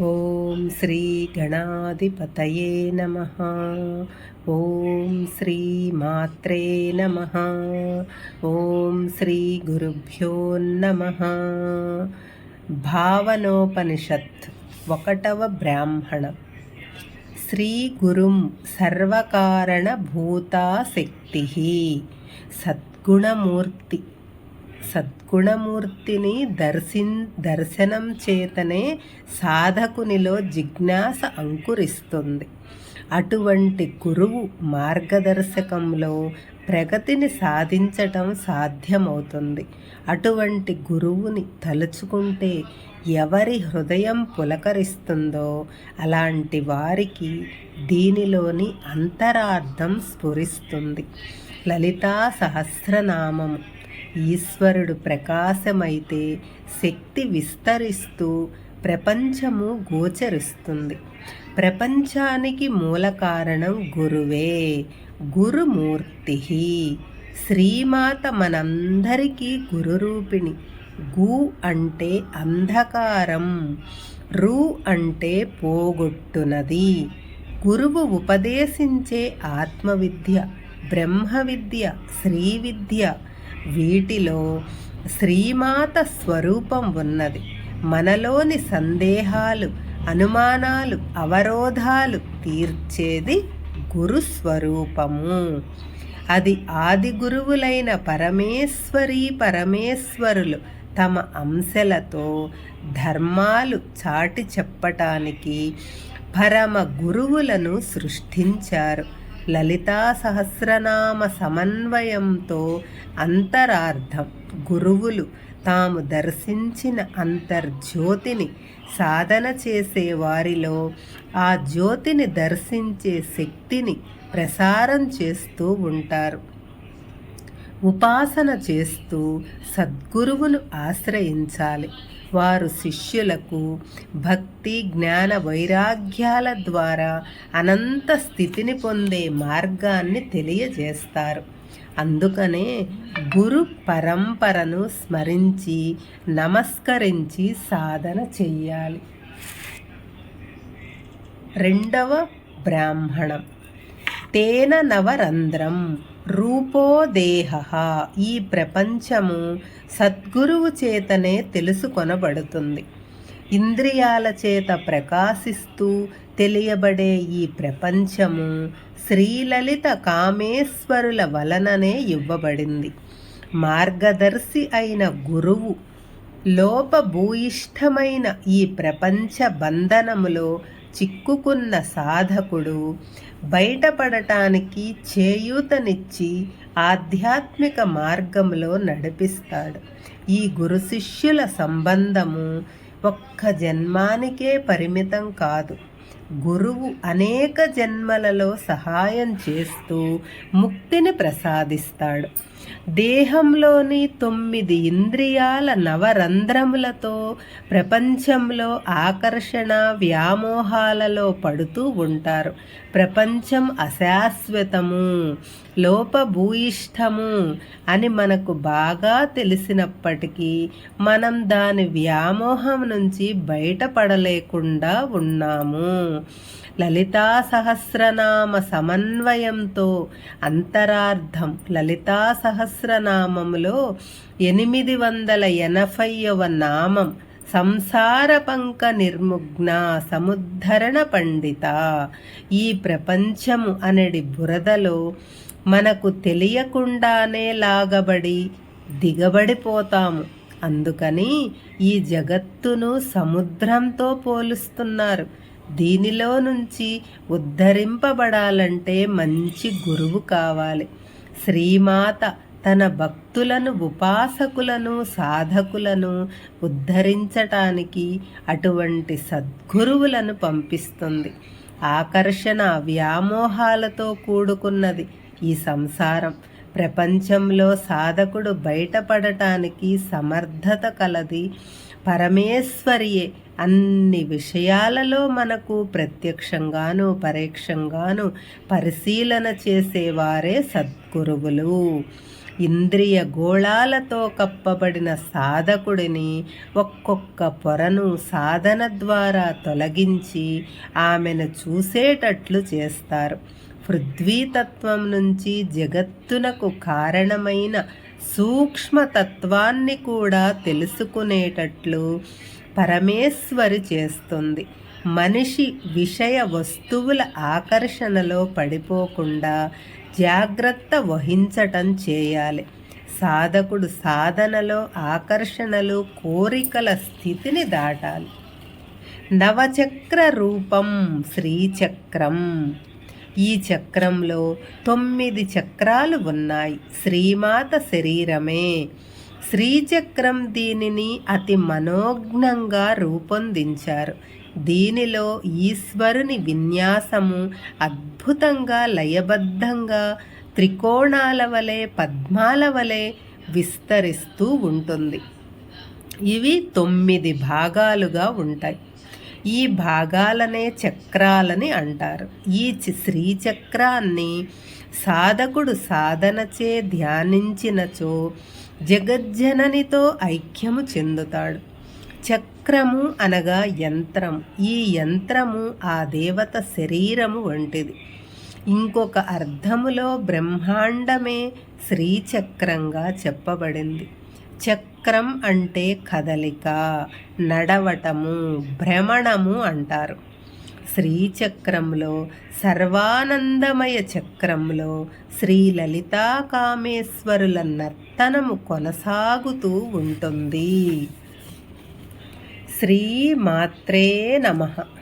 ఓం శ్రీ గణాధిపతయే నమ. ఓం శ్రీ మాత్రే నమ. ఓం శ్రీ గురుభ్యో నమ. భావనోపనిషత్ ఒకటవ బ్రాహ్మణ. శ్రీ గురుం సర్వకారణ భూతాశక్తి సద్గుణమూర్తి సద్గుణమూర్తిని దర్శిన్ దర్శనం చేతనే సాధకునిలో జిజ్ఞాస అంకురిస్తుంది. అటువంటి గురువు మార్గదర్శకంలో ప్రగతిని సాధించటం సాధ్యమవుతుంది. అటువంటి గురువుని తలుచుకుంటే ఎవరి హృదయం పులకరిస్తుందో అలాంటి వారికి దీనిలోని అంతరార్థం స్ఫురిస్తుంది. లలితా సహస్రనామము. ఈశ్వరుడు ప్రకాశమైతే శక్తి విస్తరిస్తూ ప్రపంచము గోచరిస్తుంది. ప్రపంచానికి మూల కారణం గురువే గురుమూర్తి శ్రీమాత మనందరికీ గురురూపిణి. గు అంటే అంధకారం రు అంటే పోగొట్టునది. గురువు ఉపదేశించే ఆత్మవిద్య బ్రహ్మ విద్య శ్రీ విద్య వీటిలో శ్రీమాత స్వరూపం ఉన్నది. మనలోని సందేహాలు అనుమానాలు అవరోధాలు తీర్చేది గురుస్వరూపము. అది ఆది గురువులైన పరమేశ్వరి పరమేశ్వరులు తమ అంశలతో ధర్మాలు చాటి చెప్పటానికి పరమ గురువులను సృష్టించారు. లలితా సహస్రనామ సమన్వయంతో అంతరార్థం. గురువులు తాము దర్శించిన అంతర్జ్యోతిని సాధన చేసే వారిలో ఆ జ్యోతిని దర్శించే శక్తిని ప్రసారం చేస్తూ ఉంటారు. ఉపాసన చేస్తూ సద్గురువును ఆశ్రయించాలి. వారు శిష్యులకు భక్తి జ్ఞాన వైరాగ్యాల ద్వారా అనంత స్థితిని పొందే మార్గాన్ని తెలియజేస్తారు. అందుకనే గురు పరంపరను స్మరించి నమస్కరించి సాధన చెయ్యాలి. రెండవ బ్రాహ్మణం. తేన నవరంధ్రం. రూపోదేహ ఈ ప్రపంచము సద్గురువు చేతనే తెలుసుకొనబడుతుంది. ఇంద్రియాల చేత ప్రకాశిస్తూ తెలియబడే ఈ ప్రపంచము శ్రీలలిత కామేశ్వరుల వలననే ఇవ్వబడింది. మార్గదర్శి అయిన గురువు లోపభూయిష్టమైన ఈ ప్రపంచ బంధనములో చిక్కుకున్న సాధకుడు బయటపడటానికి చేయూతనిచ్చి ఆధ్యాత్మిక మార్గంలో నడిపిస్తాడు. ఈ గురు శిష్యుల సంబంధము ఒక్క జన్మానికే పరిమితం కాదు. గురువు అనేక జన్మలలో సహాయం చేస్తూ ముక్తిని ప్రసాదిస్తాడు. దేహంలోని తొమ్మిది ఇంద్రియాల నవరంధ్రములతో ప్రపంచంలో ఆకర్షణ వ్యామోహాలలో పడుతూ ఉంటారు. ప్రపంచం అశాశ్వతము లోపభూయిష్టము అని మనకు బాగా తెలిసినప్పటికీ మనం దాని వ్యామోహం నుంచి బయటపడలేకుండా ఉన్నాము. లలితా సహస్రనామ సమన్వయంతో అంతరార్థం లలితా సహస్రనామంలో ఎనిమిది వందల ఎనభైవ నామం సంసార పంక నిర్ముగ్న సముద్ధరణ పండిత. ఈ ప్రపంచము అనడి బురదలో మనకు తెలియకుండానే లాగబడి దిగబడిపోతాము. అందుకని ఈ జగత్తును సముద్రంతో పోలుస్తున్నారు. దీనిలో నుంచి ఉద్ధరింపబడాలంటే మంచి గురువు కావాలి. శ్రీమాత తన భక్తులను ఉపాసకులను సాధకులను ఉద్ధరించటానికి అటువంటి సద్గురువులను పంపిస్తుంది. ఆకర్షణ వ్యామోహాలతో కూడుకున్నది ఈ సంసారం. ప్రపంచంలో సాధకుడు బయటపడటానికి సమర్థత కలది పరమేశ్వరియే. అన్ని విషయాలలో మనకు ప్రత్యక్షంగాను పరోక్షంగాను పరిశీలన చేసేవారే సద్గురువులు. ఇంద్రియ గోళాలతో కప్పబడిన సాధకుడిని ఒక్కొక్క పొరను సాధన ద్వారా తొలగించి ఆమెను చూసేటట్లు చేస్తారు. పృథ్వీతత్వం నుంచి జగత్తునకు కారణమైన సూక్ష్మతత్వాన్ని కూడా తెలుసుకునేటట్లు పరమేశ్వరి చేస్తుంది. మనిషి విషయ వస్తువుల ఆకర్షణలో పడిపోకుండా జాగ్రత్త వహించటం చేయాలి. సాధకుడు సాధనలో ఆకర్షణలు కోరికల స్థితిని దాటాలి. నవచక్ర రూపం శ్రీచక్రం. ఈ చక్రంలో తొమ్మిది చక్రాలు ఉన్నాయి. శ్రీమాత శరీరమే. శ్రీచక్రం దీనిని అతి మనోజ్ఞంగా రూపొందించారు. దీనిలో ఈశ్వరుని విన్యాసము అద్భుతంగా లయబద్ధంగా త్రికోణాల వలె పద్మాల వలె విస్తరిస్తూ ఉంటుంది. ఇవి తొమ్మిది భాగాలుగా ఉంటాయి. ఈ భాగాలనే చక్రాలని అంటారు. ఈ శ్రీచక్రాన్ని సాధకుడు సాధనచే ధ్యానించినచో జగజ్జననితో ఐక్యము చెందుతాడు. చక్రము అనగా యంత్రం. ఈ యంత్రము ఆ దేవత శరీరము వంటిది. ఇంకొక అర్థములో బ్రహ్మాండమే శ్రీచక్రంగా చెప్పబడింది. చక్రం అంటే కదలిక నడవటము భ్రమణము అంటారు. శ్రీచక్రంలో సర్వానందమయ చక్రంలో శ్రీ లలితా కామేశ్వరుల నర్తనము కొనసాగుతూ ఉంటుంది. శ్రీమాత్రే నమః.